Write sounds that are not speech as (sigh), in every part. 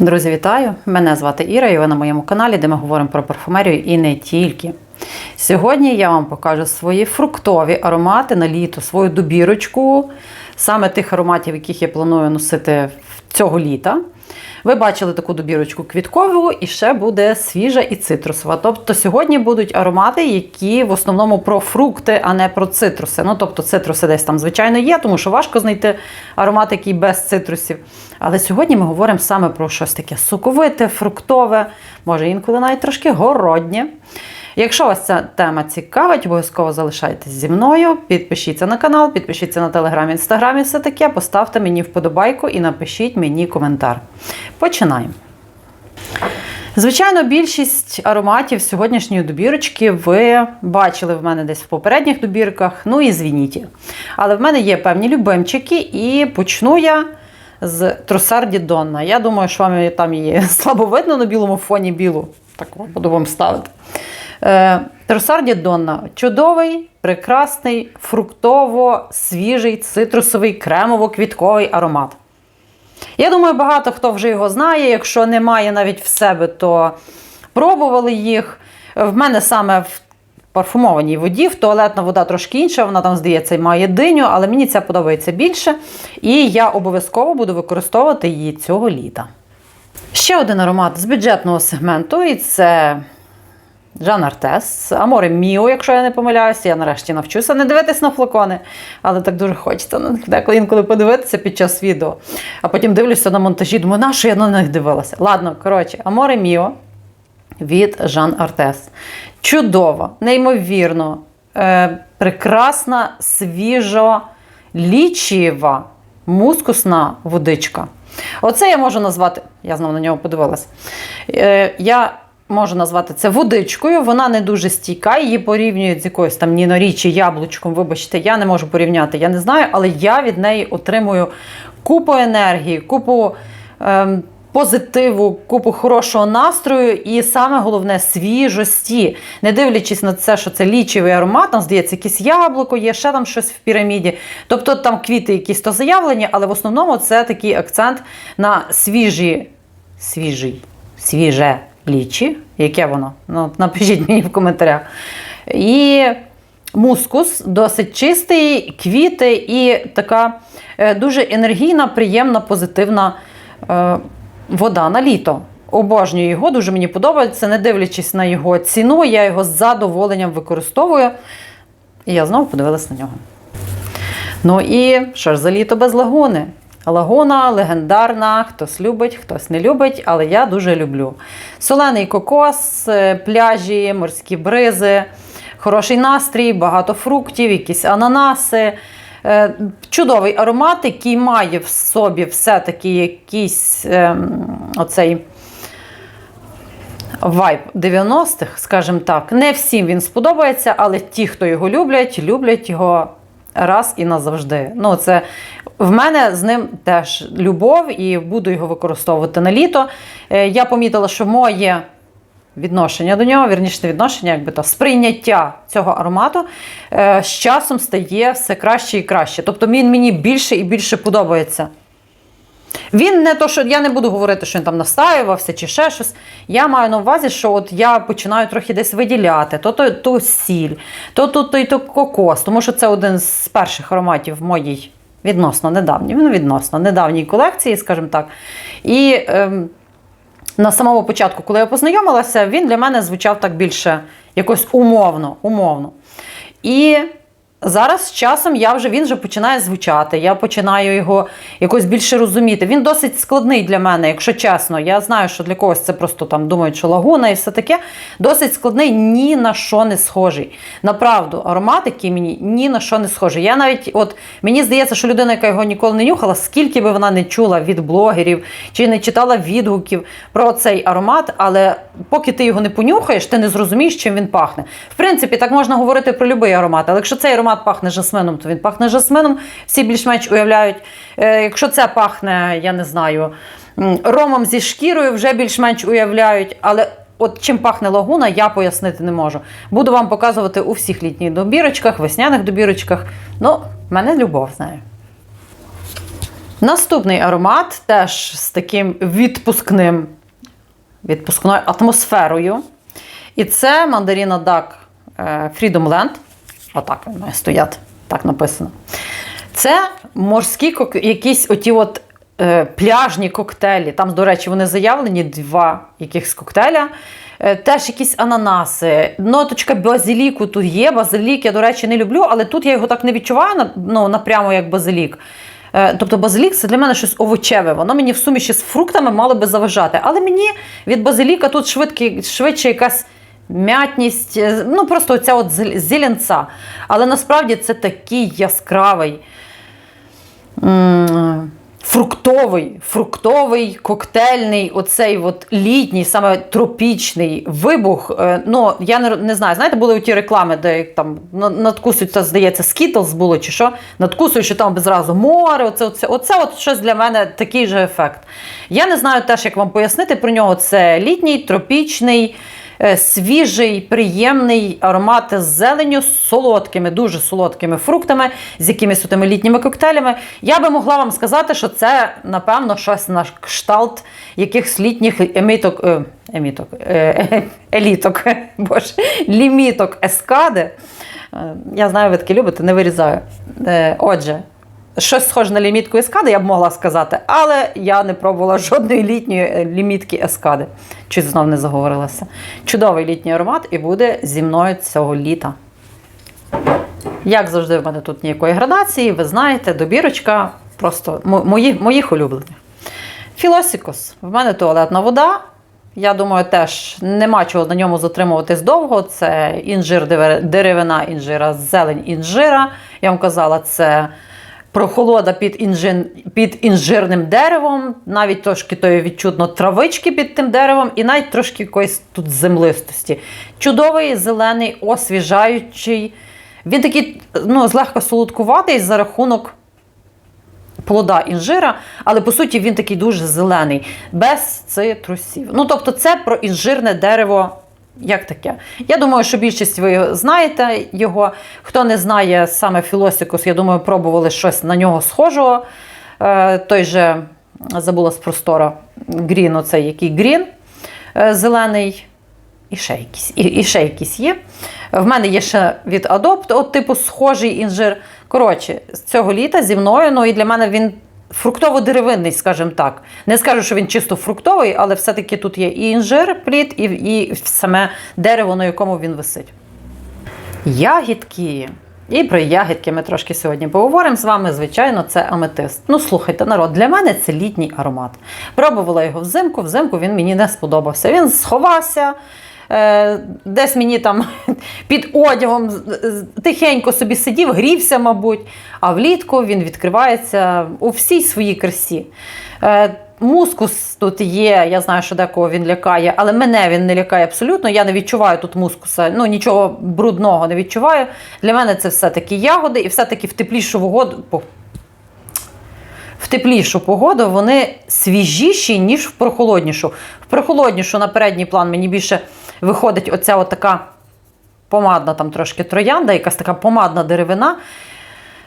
Друзі, вітаю! Мене звати Іра, і ви на моєму каналі, де ми говоримо про парфумерію і не тільки. Сьогодні я вам покажу свої фруктові аромати на літо, свою добірочку, саме тих ароматів, яких я планую носити цього літа. Ви бачили таку добірочку квіткову, і ще буде свіжа і цитрусова. Тобто сьогодні будуть аромати, які в основному про фрукти, а не про цитруси. Ну, тобто, цитруси десь там, звичайно, є, тому що важко знайти аромат, який без цитрусів. Але сьогодні ми говоримо саме про щось таке соковите, фруктове, може інколи навіть трошки городнє. Якщо вас ця тема цікавить, обов'язково залишайтесь зі мною, підпишіться на канал, підпишіться на телеграм, інстаграм і все таке, поставте мені вподобайку і напишіть мені коментар. Починаємо. Звичайно, більшість ароматів сьогоднішньої добірочки ви бачили в мене десь в попередніх добірках, ну і звініть. Але в мене є певні любимчики, і почну я з Тросарді Донна. Я думаю, що вам там її (laughs) слабо видно на білому фоні білу. Так буду вам ставити. Е, Тросарді Донна чудовий, прекрасний, фруктово, свіжий, цитрусовий, кремово-квітковий аромат. Я думаю, багато хто вже його знає. Якщо немає навіть в себе, то пробували їх. В мене саме в парфумованій воді, в туалетна вода трошки інша, вона там, здається, має диню, але мені ця подобається більше. І я обов'язково буду використовувати її цього літа. Ще один аромат з бюджетного сегменту, і це Жан Артес, Аморе Міо, якщо я не помиляюся, я нарешті навчуся не дивитись на флакони, але так дуже хочеться на них деколи інколи подивитися під час відео. А потім дивлюся на монтажі, думаю, на що я на них дивилася? Ладно, коротше, Аморе Міо від Жан Артес. Чудово, неймовірно, е, прекрасна, свіжо, лічіва, мускусна водичка. Оце я можу назвати, я знову на нього подивилася. Е, я можу назвати це водичкою, вона не дуже стійка, її порівнюють з якоюсь там Нінорічі, яблучком. Вибачте, я не можу порівняти, я не знаю, але я від неї отримую купу енергії, купу. Ем, Позитиву, купу хорошого настрою і саме головне свіжості. Не дивлячись на це, що це лічивий аромат, там здається, якесь яблуко, є ще там щось в піраміді. Тобто там квіти якісь то заявлені, але в основному це такий акцент на свіжі, свіжий, свіже лічі. Яке воно? Ну, Напишіть мені в коментарях. І мускус досить чистий, квіти і така е, дуже енергійна, приємна, позитивна. Е, Вода на літо. Обожнюю його, дуже мені подобається, не дивлячись на його ціну, я його з задоволенням використовую. І я знову подивилась на нього. Ну і що ж за літо без лагуни? Лагуна легендарна, хтось любить, хтось не любить, але я дуже люблю. Солений кокос, е, пляжі, морські бризи, хороший настрій, багато фруктів, якісь ананаси. Е, чудовий аромат, який має в собі все-таки якийсь ем, оцей вайб 90-х, скажімо так. Не всім він сподобається, але ті, хто його люблять, люблять його раз і назавжди. Ну, це В мене з ним теж любов і буду його використовувати на літо. Е, я помітила, що моє відношення до нього, вірніше відношення, якби то сприйняття цього аромату е, з часом стає все краще і краще. Тобто він мені більше і більше подобається. Він не то, що я не буду говорити, що він там настаювався чи ще щось. Я маю на увазі, що от я починаю трохи десь виділяти то то, то сіль, то то, то, то кокос, тому що це один з перших ароматів в моїй відносно недавній, він відносно недавній колекції, скажімо так. І ем, на самому початку, коли я познайомилася, він для мене звучав так більше якось умовно. умовно. І Зараз з часом я вже він вже починає звучати. Я починаю його якось більше розуміти. Він досить складний для мене, якщо чесно. Я знаю, що для когось це просто там думають, що лагуна і все таке. Досить складний, ні на що не схожий. Направду, аромат, який мені ні на що не схожий. Я навіть, от мені здається, що людина, яка його ніколи не нюхала, скільки би вона не чула від блогерів чи не читала відгуків про цей аромат, але поки ти його не понюхаєш, ти не зрозумієш, чим він пахне. В принципі, так можна говорити про будь-який аромат, але якщо цей аромат аромат пахне жасмином, то він пахне жасмином. Всі більш-менш уявляють. Е, якщо це пахне, я не знаю, ромом зі шкірою, вже більш-менш уявляють. Але от чим пахне лагуна, я пояснити не можу. Буду вам показувати у всіх літніх добірочках, весняних добірочках. Ну, мене любов з нею. Наступний аромат теж з таким відпускним, відпускною атмосферою. І це мандаріна Duck е, Freedom Land. Отак він має стояти, так написано. Це морські кок... якісь оті от е, пляжні коктейлі. Там, до речі, вони заявлені два якихось коктейля. Е, теж якісь ананаси, ноточка базиліку тут є. Базилік, я, до речі, не люблю, але тут я його так не відчуваю ну, напрямо як базилік. Е, Тобто базилік це для мене щось овочеве. Воно мені в суміші з фруктами мало би заважати. Але мені від базиліка тут швидкі, швидше якась м'ятність, е, ну просто оця от зеленця. Але насправді це такий яскравий. Фруктовий, фруктовий, коктейльний, оцей от літній, саме тропічний вибух. Е, Ну, я не, не знаю, знаєте, були ті реклами, де там на- надкусують, здається, Skittles було чи що, надкусують, що там зразу море. Оце, оце, оце от щось для мене такий же ефект. Я не знаю теж, як вам пояснити про нього. Це літній, тропічний, свіжий, приємний аромат з зеленю, з солодкими, дуже солодкими фруктами, з якимись тими літніми коктейлями. Я би могла вам сказати, що це, напевно, щось на кшталт якихось літніх еміток, е, еміток, е, (laughs) еліток, (laughs) боже, ліміток ескади. Е, Я знаю, ви такі любите, не вирізаю. Е, Отже, щось схоже на лімітку ескади, я б могла сказати, але я не пробувала жодної літньої е, лімітки ескади. Чуть знов не заговорилася. Чудовий літній аромат і буде зі мною цього літа. Як завжди, в мене тут ніякої градації, ви знаєте, добірочка просто мо- мої, моїх улюблених. Філосікос. В мене туалетна вода. Я думаю, теж нема чого на ньому затримуватись довго. Це інжир деревина інжира, зелень інжира. Я вам казала, це прохолода під, інжин, під інжирним деревом, навіть трошки тої відчутно травички під тим деревом, і навіть трошки якоїсь тут землистості. Чудовий, зелений, освіжаючий. Він такий ну, злегка солодкуватий за рахунок плода інжира, але по суті він такий дуже зелений, без цитрусів. Ну, тобто, це про інжирне дерево. Як таке? Я думаю, що більшість ви знаєте його. Хто не знає саме Філосікус, я думаю, пробували щось на нього схожого. Е, той же забула з простора Грін, оцей який Грін е, зелений. І ще якісь, і, і ще якісь є. В мене є ще від Adopt, от типу схожий інжир. Коротше, з цього літа зі мною, ну і для мене він фруктово-деревинний, скажімо так. Не скажу, що він чисто фруктовий, але все-таки тут є і інжир, плід, і, і саме дерево, на якому він висить. Ягідки. І про ягідки ми трошки сьогодні поговоримо з вами. Звичайно, це аметист. Ну, слухайте, народ, для мене це літній аромат. Пробувала його взимку, взимку він мені не сподобався. Він сховався. Е, Десь мені там (laughs) під одягом тихенько собі сидів, грівся, мабуть. А влітку він відкривається у всій своїй красі. Е, Мускус тут є, я знаю, що декого він лякає, але мене він не лякає абсолютно. Я не відчуваю тут мускуса, ну нічого брудного не відчуваю. Для мене це все-таки ягоди, і все-таки в теплішу погоду. В теплішу погоду вони свіжіші, ніж в прохолоднішу. В прохолоднішу на передній план мені більше виходить оця така помадна там трошки троянда, якась така помадна деревина.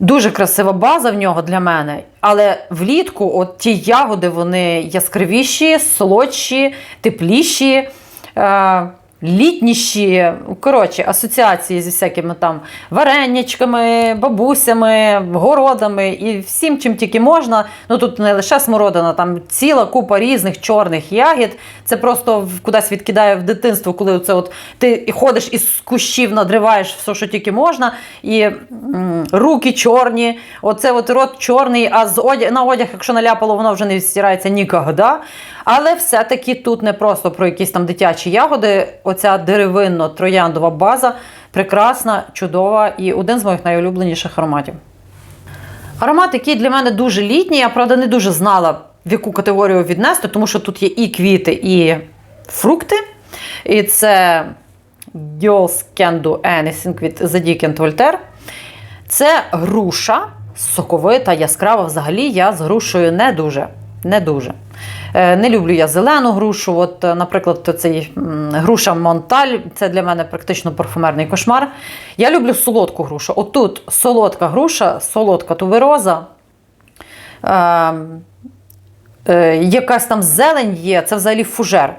Дуже красива база в нього для мене. Але влітку от ті ягоди вони яскравіші, солодші, тепліші, е, літніші. Коротше, асоціації зі всякими там варенячками, бабусями, городами і всім, чим тільки можна. Ну тут не лише смородина, там ціла купа різних чорних ягід. Це просто кудись відкидає в дитинство, коли це от ти ходиш із кущів, надриваєш все, що тільки можна, і м, руки чорні, оце от рот чорний, а з одяг, на одяг, якщо наляпало, воно вже не стирається ніколи. Але все-таки тут не просто про якісь там дитячі ягоди. Оця деревинно-трояндова база прекрасна, чудова і один з моїх найулюбленіших ароматів. Аромат, який для мене дуже літній, я правда не дуже знала, в яку категорію віднести, тому що тут є і квіти, і фрукти. І це Girls Can Do Anything від The Dick and Voltaire. Це груша соковита, яскрава. Взагалі я з грушею не дуже. Не дуже. Е, Не люблю я зелену грушу. От, е, наприклад, цей груша Монталь це для мене практично парфумерний кошмар. Я люблю солодку грушу. Отут солодка груша, солодка тубероза. е, е, якась там зелень є, це взагалі фужер.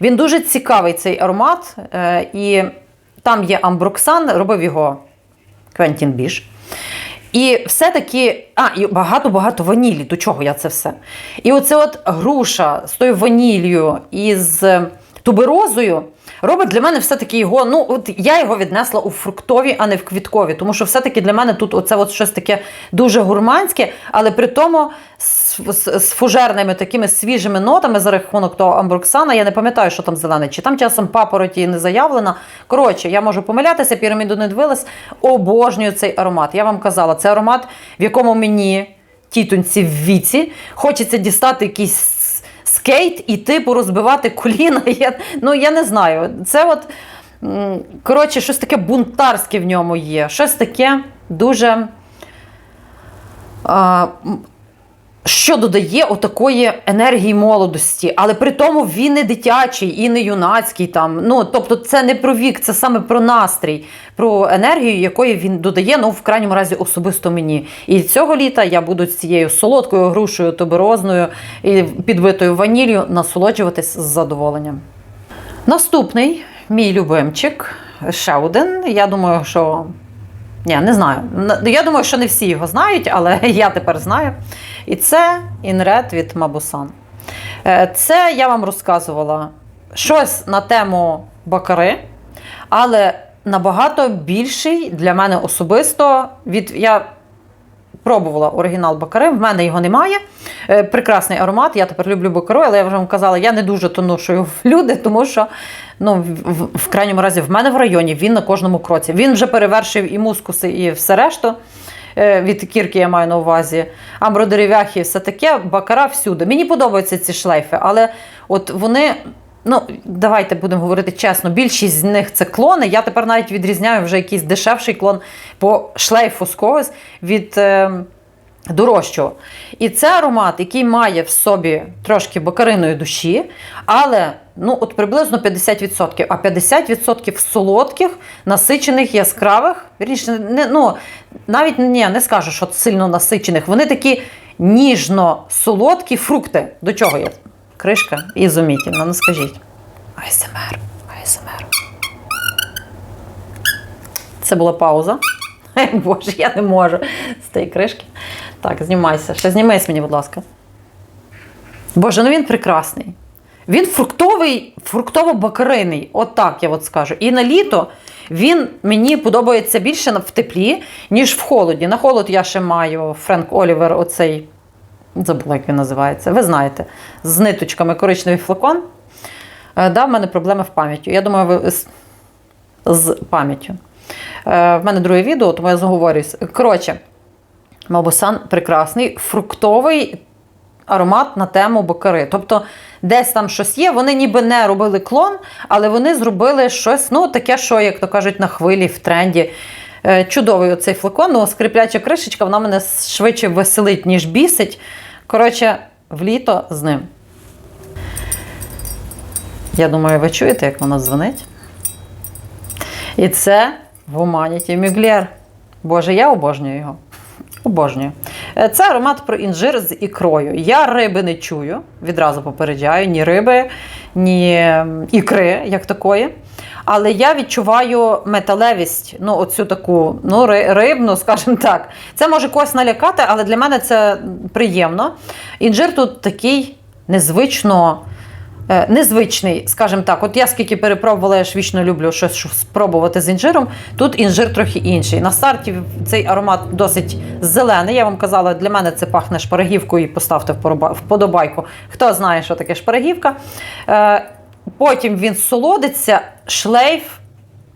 Він дуже цікавий цей аромат, і там є амброксан, робив його Квентін Біш. І все-таки, а, і багато-багато ванілі. До чого я це все? І оце от груша з тою ванілью і з туберозою робить для мене все-таки його. Ну, от я його віднесла у фруктові, а не в квіткові. Тому що все-таки для мене тут оце от щось таке дуже гурманське, але при тому з, з, з фужерними такими свіжими нотами за рахунок того амброксана. Я не пам'ятаю, що там зелене, чи там часом папороті не заявлена. Коротше, я можу помилятися, піраміду не дивилась. Обожнюю цей аромат. Я вам казала, це аромат, в якому мені тітоньці в віці хочеться дістати якийсь скейт і типу розбивати коліна. (laughs) Я, ну я не знаю. Це от. Коротше, щось таке бунтарське в ньому є. Щось таке дуже. А, що додає отакої енергії молодості, але при тому він не дитячий і не юнацький. Там. Ну, тобто, це не про вік, це саме про настрій, про енергію, якої він додає, ну, в крайньому разі, особисто мені. І цього літа я буду з цією солодкою грушею туберозною і підбитою ваніллю насолоджуватись з задоволенням. Наступний мій любимчик, ще один. Я думаю, що. Ні, не знаю. Я думаю, що не всі його знають, але (laughs) я тепер знаю. І це інред від Мабусан. Е, Це я вам розказувала щось на тему бакари, але набагато більший для мене особисто від. Я пробувала оригінал Бакари, в мене його немає. Е, Прекрасний аромат. Я тепер люблю Бакару, але я вже вам казала, я не дуже тонушую в люди, тому що ну, в, в крайньому разі в мене в районі він на кожному кроці. Він вже перевершив і мускуси, і все решту. Е, Від кірки я маю на увазі, амбродерев'яхи, все таке, бакара всюди. Мені подобаються ці шлейфи, але от вони. Ну, давайте будемо говорити чесно, більшість з них це клони. Я тепер навіть відрізняю вже якийсь дешевший клон по шлейфу з когось від е, дорожчого. І це аромат, який має в собі трошки бакариної душі, але ну, от приблизно 50%. А 50% солодких, насичених, яскравих. Вірніше, не, ну, навіть ні, не скажу, що сильно насичених. Вони такі ніжно-солодкі фрукти. До чого є? Кришка ізумітельна, ну скажіть. АСМР, АСМР. Це була пауза. (laughs) Боже, я не можу з тієї кришки. Так, знімайся. Ще знімайся мені, будь ласка. Боже, ну він прекрасний. Він фруктовий, фруктово-бакарийний, от так я от скажу. І на літо він мені подобається більше в теплі, ніж в холоді. На холод я ще маю Френк Олівер, оцей, забула, як він називається. Ви знаєте, з ниточками коричневий флакон. Е, Да, мене проблеми в пам'яті. Я думаю, ви з, з пам'яттю. Е, В мене друге відео, тому я заговорююсь. Коротше, Мабусан прекрасний, фруктовий аромат на тему бакари. Тобто, десь там щось є, вони ніби не робили клон, але вони зробили щось, ну, таке, що, як то кажуть, на хвилі, в тренді. Е, Чудовий оцей флакон, ну, скрипляча кришечка, вона мене швидше веселить, ніж бісить. Коротше, в літо з ним. Я думаю, ви чуєте, як воно дзвонить? І це Вуманіті Мюглєр. Боже, я обожнюю його. Обожнюю. Е, Це аромат про інжир з ікрою. Я риби не чую, відразу попереджаю, ні риби, ні ікри, як такої. Але я відчуваю металевість, ну, оцю таку ну, рибну, скажімо так. Це може когось налякати, але для мене це приємно. Інжир тут такий незвично. Е, Незвичний, скажімо так, от я скільки перепробувала, я ж вічно люблю щось спробувати з інжиром. Тут інжир трохи інший. На старті цей аромат досить зелений. Я вам казала, для мене це пахне шпарагівкою і поставте вподобайку. Хто знає, що таке шпарагівка. Е, Потім він солодиться, шлейф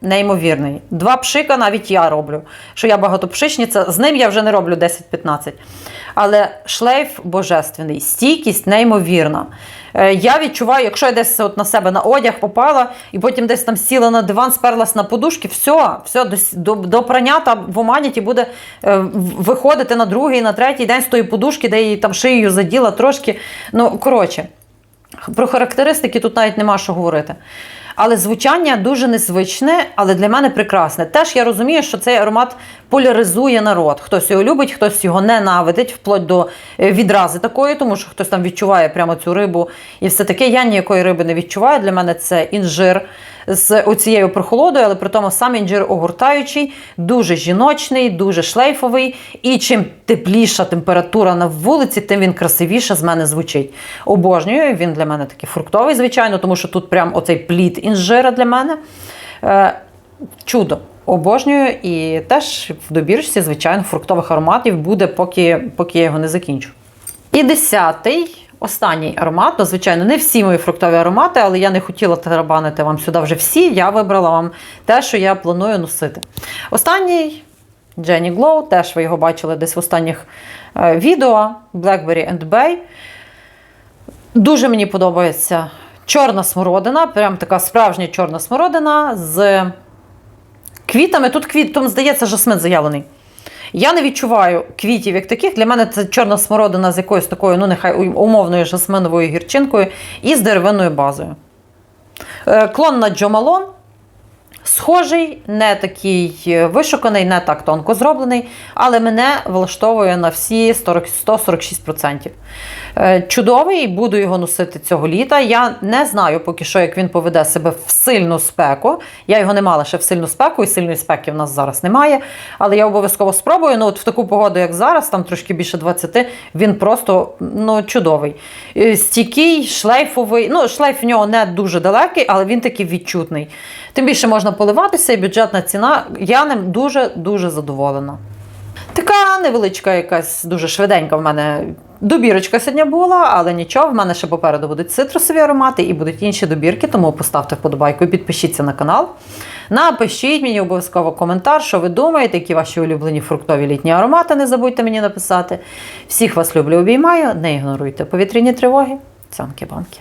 неймовірний. Два пшика навіть я роблю. Що я багатопшичниця, з ним я вже не роблю 10-15. Але шлейф божественний, стійкість неймовірна. Е, Я відчуваю, якщо я десь от на себе на одяг попала, і потім десь там сіла на диван, сперлась на подушки, все, все до, до, прання там в оманіті буде е, виходити на другий, на третій день з тої подушки, де її там шиєю заділа трошки. Ну, коротше, про характеристики тут навіть нема що говорити. Але звучання дуже незвичне, але для мене прекрасне. Теж я розумію, що цей аромат поляризує народ. Хтось його любить, хтось його ненавидить, вплоть до е, відрази такої, тому що хтось там відчуває прямо цю рибу. І все таке я ніякої риби не відчуваю. Для мене це інжир з оцією прохолодою, але при тому сам інжир огортаючий, дуже жіночний, дуже шлейфовий. І чим тепліша температура на вулиці, тим він красивіше з мене звучить. Обожнюю. Він для мене такий фруктовий, звичайно, тому що тут прям оцей плід інжира для мене. Е, чудо. Обожнюю і теж в добірочці, звичайно, фруктових ароматів буде, поки, поки я його не закінчу. І десятий, останній аромат. Ну, звичайно, не всі мої фруктові аромати, але я не хотіла тарабанити вам сюди вже всі. Я вибрала вам те, що я планую носити. Останній Jenny Glow, теж ви його бачили десь в останніх е, відео Blackberry and Bay. Дуже мені подобається чорна смородина, прям така справжня чорна смородина з квітами. Тут квітом, здається, жасмин заявлений. Я не відчуваю квітів як таких. Для мене це чорна смородина з якоюсь такою, ну нехай умовною жасминовою гірчинкою і з деревинною базою. Е, Клон на Джомалон. Схожий, не такий е, вишуканий, не так тонко зроблений, але мене влаштовує на всі 40 146%. Е, Чудовий, буду його носити цього літа. Я не знаю поки що, як він поведе себе в сильну спеку. Я його не мала ще в сильну спеку, і сильної спеки в нас зараз немає. Але я обов'язково спробую. Ну, от в таку погоду, як зараз, там трошки більше 20, він просто ну, чудовий. Е, Стійкий, шлейфовий. Ну, шлейф в нього не дуже далекий, але він такий відчутний. Тим більше можна поливатися, і бюджетна ціна. Я ним дуже-дуже задоволена. Така невеличка, якась дуже швиденька в мене добірочка сьогодні була, але нічого, в мене ще попереду будуть цитрусові аромати і будуть інші добірки, тому поставте вподобайку і підпишіться на канал. Напишіть мені обов'язково коментар, що ви думаєте, які ваші улюблені фруктові літні аромати. Не забудьте мені написати. Всіх вас люблю, обіймаю, не ігноруйте повітряні тривоги. Цянки-банки.